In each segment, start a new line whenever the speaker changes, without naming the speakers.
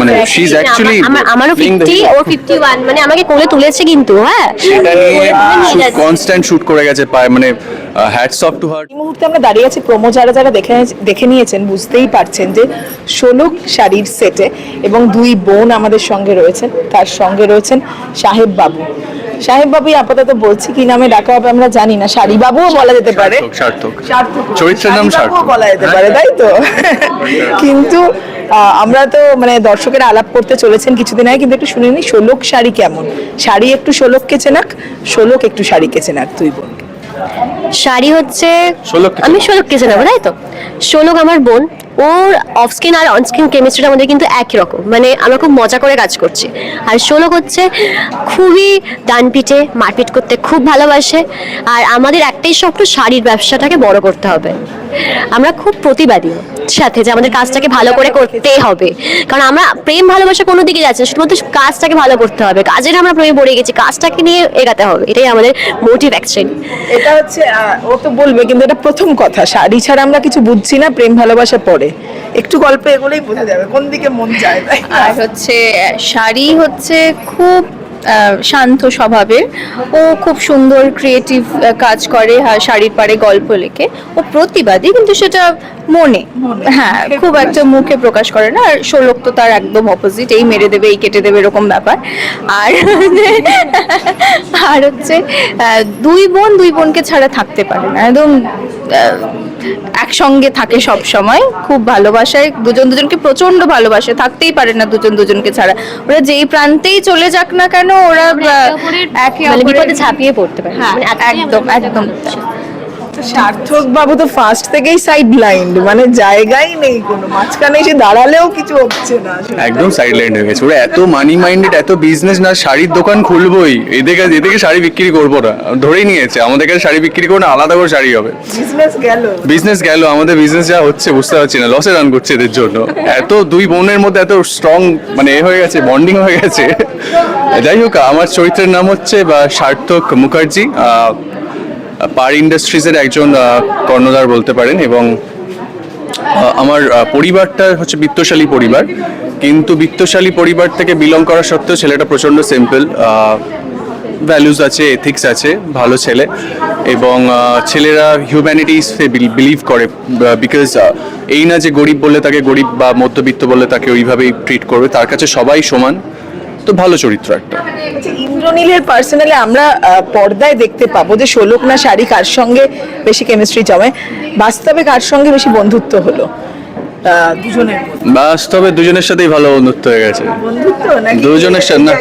মানে she is actually
আমারও fifty ওর ফিফটি ওয়ান মানে আমাকে কোলে তুলেছে কিন্তু হ্যাঁ?
সেটা নিয়ে। কনস্ট্যান্ট শুট করে গেছে পায় মানে হ্যাটস অফ টু হার
এই মুহূর্তে আমরা দাঁড়িয়ে আছি প্রোমো যারা যারা দেখে দেখে নিয়েছেন বুঝতেই পারছেন যে ষোলক শাড়ির সেটে এবং দুই বোন আমাদের সঙ্গে রয়েছেন তার সঙ্গে রয়েছেন সাহেব বাবু। সাহেব বাবুই আপাতত বলছি কি নামে ডাকা হবে আমরা জানি না। শাড়ি বাবুও বলা যেতে পারে।
সার্থক চরিত্রের নাম সার্থক।
বলা যেতে পারে তাই তো? কিন্তু আহ, আমরা তো মানে দর্শকের আলাপ করতে চলেছেন কিছুদিন আগে কিন্তু একটু শুনে নি ষোলক শাড়ি কেমন? শাড়ি একটু ষোলককে চেনাক ষোলক একটু শাড়িকে চেনাক তুই বোন
শাড়ি হচ্ছে আমি ষোলো কেসে নেব তাই তো? ষোলো আমার বোন ওর অফ স্ক্রিন আর অন স্ক্রিন কেমিস্ট্রিটা আমাদের কিন্তু একই রকম। মানে আমরা খুব মজা করে কাজ করছি। আর শোলক হচ্ছে খুবই ডানপিটে মারপিট করতে খুব ভালোবাসে। আর আমাদের একটাই স্বপ্ন শাড়ির ব্যবসাটাকে বড় করতে হবে। আমরা খুব প্রতিবাদী। সাথে যে আমাদের কাজটাকে ভালো করে করতেই হবে। কারণ আমরা প্রেম ভালোবাসা কোনো দিকে যাচ্ছে শুধুমাত্র কাজটাকে ভালো করতে হবে। কাজের আমরা প্রেমে পড়ে গেছি কাজটাকে নিয়ে এগাতে হবে। এটাই আমাদের মোটিভ অ্যাকচুয়ালি
এটা হচ্ছে ও তো বলবে কিন্তু এটা প্রথম কথা। শাড়ি ছাড়া আমরা কিছু বুঝছি না প্রেম ভালোবাসা পড়ে একটু গল্প এগুলোই বোঝা যাবে কোন দিকে মন যায়।
আর হচ্ছে শাড়ি হচ্ছে খুব শান্ত স্বভাবের। ও খুব সুন্দর ক্রিয়েটিভ কাজ করে শাড়ির পারে গল্প লেখে। ও প্রতিবাদী কিন্তু সেটা মনে। হ্যাঁ খুব একটা মুখে প্রকাশ করে না। আর ষোলক তো তার একদম অপোজিট এই মেরে দেবে এই কেটে দেবে এরকম ব্যাপার। আর আর হচ্ছে দুই বোন দুই বোনকে ছাড়া থাকতে পারে না। একদম একসঙ্গে থাকে সব সময় খুব ভালোবাসায়। দুজন দুজনকে প্রচণ্ড ভালোবাসে থাকতেই পারে না দুজন দুজনকে ছাড়া। ওরা যেই প্রান্তেই চলে যাক না কেন ওরা ছাপিয়ে একে
মানে
অপরের
ঝাঁপিয়ে পড়তে পারে।
হ্যাঁ
মানে
একদম একদম।
সার্থক বাবু তো ফার্স্ট থেকেই সাইড ব্লাইন্ড মানে জায়গাই নেই কোনো। মাঝখানে এসে দাঁড়ালেও কিছু হচ্ছে না।
একদম সাইড লাইন হয়ে গেছে। ওরা এত মানি মাইন্ডেড এত বিজনেস না শাড়ির দোকান খুলবোই। এদিকে এদিকে শাড়ি বিক্রি করব না। ধরেই নিয়েছে। আমাদের কাছে শাড়ি বিক্রি করব না আলাদা করে শাড়ি হবে।
বিজনেস গেল।
বিজনেস গেল। আমাদের বিজনেস যা হচ্ছে বুঝতে পারছি না। লসে রান করছে এদের জন্য। এত দুই বোনের মধ্যে এত স্ট্রং মানে এ হয়ে গেছে বন্ডিং হয়ে গেছে। যাই হোক আমার চরিত্রের নাম হচ্ছে বা সার্থক মুখার্জি। পার ইন্ডাস্ট্রিজের একজন কর্ণধার বলতে পারেন এবং আমার পরিবারটা হচ্ছে বিত্তশালী পরিবার। কিন্তু বিত্তশালী পরিবার থেকে বিলং করা সত্ত্বেও ছেলেটা প্রচণ্ড সিম্পল ভ্যালুজ আছে এথিক্স আছে ভালো ছেলে। এবং ছেলেরা হিউম্যানিটিসে বিলিভ করে বিকজ এই না যে গরিব বললে তাকে গরিব বা মধ্যবিত্ত বললে তাকে ওইভাবেই ট্রিট করবে তার কাছে সবাই সমান। তো ভালো চরিত্র একটা।
আচ্ছা, ইন্দ্রনীলের পার্সোনালি আমরা পর্দায় দেখতে পাবো যে ষোলক না শাড়ি কার সঙ্গে বেশি কেমিস্ট্রি জমে বাস্তবে কার সঙ্গে বেশি বন্ধুত্ব হলো? দুজনের
বাস্তবে দুজনের সাথেই ভালো বন্ধুত্ব হয়ে গেছে। দুজনের সাথে না।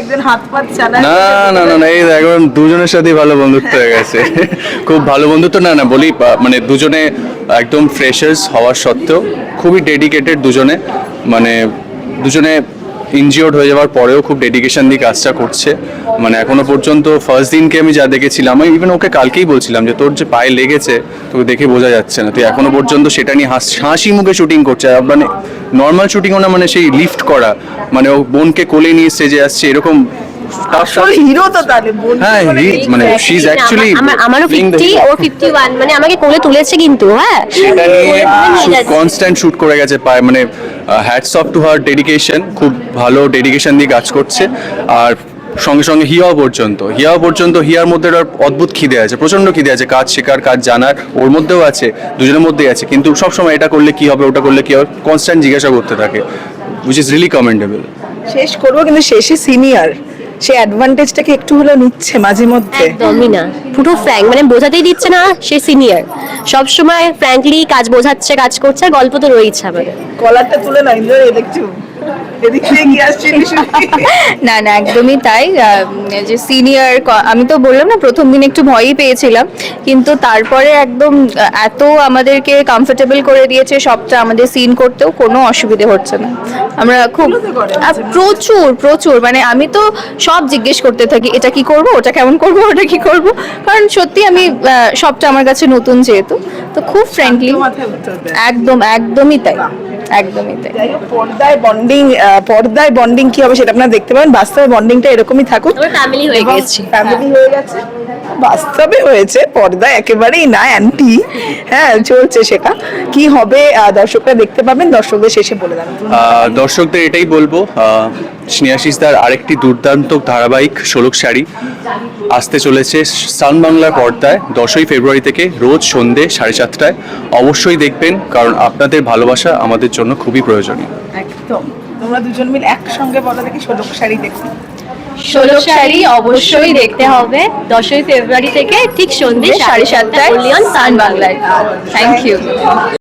না না না না এই এখন দুজনের সাথেই ভালো বন্ধুত্ব হয়ে গেছে। খুব ভালো বন্ধুত্ব না না বলি মানে দুজনে একদম ফ্রেশার্স হওয়ার সত্ত্বেও খুবই ডেডিকেটেড দুজনে। মানে দুজনে ইনজিওর্ড হয়ে যাওয়ার পরেও খুব ডেডিকেশন দিয়ে কাজটা করছে। মানে এখনও পর্যন্ত ফার্স্ট দিনকে আমি যা দেখেছিলাম আমি ইভেন ওকে কালকেই বলছিলাম যে তোর যে পায়ে লেগেছে তোকে দেখে বোঝা যাচ্ছে না। তুই এখনও পর্যন্ত সেটা নিয়ে হাস হাসি মুখে শুটিং করছে মানে নর্মাল শুটিংও না মানে সেই লিফট করা। মানে ও বোনকে কোলে নিয়ে স্টেজে আসছে এরকম
হিরো তো তাহলে
হ্যাঁ he- মানে শি ইজ অ্যাকচুয়ালি
আমারও ওর ওয়ান মানে আমাকে কোলে তুলেছে কিন্তু হ্যাঁ।
কনস্ট্যান্ট শুট করে গেছে পায়। মানে hats off to her dedication খুব ভালো ডেডিকেশন দিয়ে কাজ করছে। আর সঙ্গে সঙ্গে হিয়াও পর্যন্ত হিয়াও পর্যন্ত হিয়ার মধ্যে একটা অদ্ভুত খিদে আছে প্রচণ্ড খিদে আছে, কাজ শেখার, কাজ জানার, ওর মধ্যেও আছে, দুজনের মধ্যেই আছে, কিন্তু সবসময় এটা করলে কি হবে, ওটা করলে কি হবে কনস্ট্যান্ট জিজ্ঞাসা করতে থাকে উইচ ইজ রিলি কমেন্ডেবল
শেষ করব, কিন্তু শেষে সিনিয়র সে অ্যাডভান্টেজটাকে একটু হলেও নিচ্ছে মাঝে মধ্যে।
একদমই না। পুরো ফ্র্যাঙ্ক মানে বোঝাতেই দিচ্ছে না সে সিনিয়র সব সময় ফ্র্যাঙ্কলি কাজ বোঝাচ্ছে কাজ করছে আর গল্প তো রয়েছে আমাদের।
কলারটা তুলে না ইন্দ্র দেখছ?
না না একদমই তাই। যে সিনিয়র আমি তো বললাম না প্রথম দিন একটু ভয়ই পেয়েছিলাম। কিন্তু তারপরে একদম এত আমাদেরকে কমফোর্টেবল করে দিয়েছে সবটা আমাদের সিন করতেও কোনো অসুবিধে হচ্ছে না। আমরা খুব প্রচুর প্রচুর। মানে আমি তো সব জিজ্ঞেস করতে থাকি এটা কি করব ওটা কেমন করব ওটা কি করব? কারণ সত্যি আমি সবটা আমার কাছে নতুন যেহেতু। তো খুব
দেয়।
একদম একদমই তাই। একদমই তাই।
পর্দায় বন্ডিং পর্দায় বন্ডিং কি হবে সেটা আপনারা দেখতে পাবেন বাস্তবে বন্ডিংটা এরকমই থাকুক।
ফ্যামিলি হয়ে গেছে।
ফ্যামিলি হয়ে গেছে। বাস্তবে হয়েছে পর্দা একেবারেই না অ্যান্টি হ্যাঁ চলছে সেটা। কি হবে দর্শকরা দেখতে পাবেন দর্শকদের শেষে বলে দেন।
দর্শকদের এটাই বলব স্নেহাশিস স্নেহাশিসদার আরেকটি দুর্দান্ত ধারাবাহিক ষোলক শাড়ি আসতে চলেছে সান বাংলার পর্দায় দশই ফেব্রুয়ারি থেকে রোজ সন্ধে সাড়ে সাতটায়। অবশ্যই দেখবেন কারণ আপনাদের ভালোবাসা আমাদের জন্য খুবই প্রয়োজনীয়।
একদম। তোমরা দুজন মিলে একসঙ্গে বলো দেখি ষোলক শাড়ি দেখুন
ষোলো শাড়ি অবশ্যই দেখতে হবে। দশই ফেব্রুয়ারি থেকে ঠিক সন্ধ্যে
সাড়ে সাতটায় সান বাংলায় থ্যাংক ইউ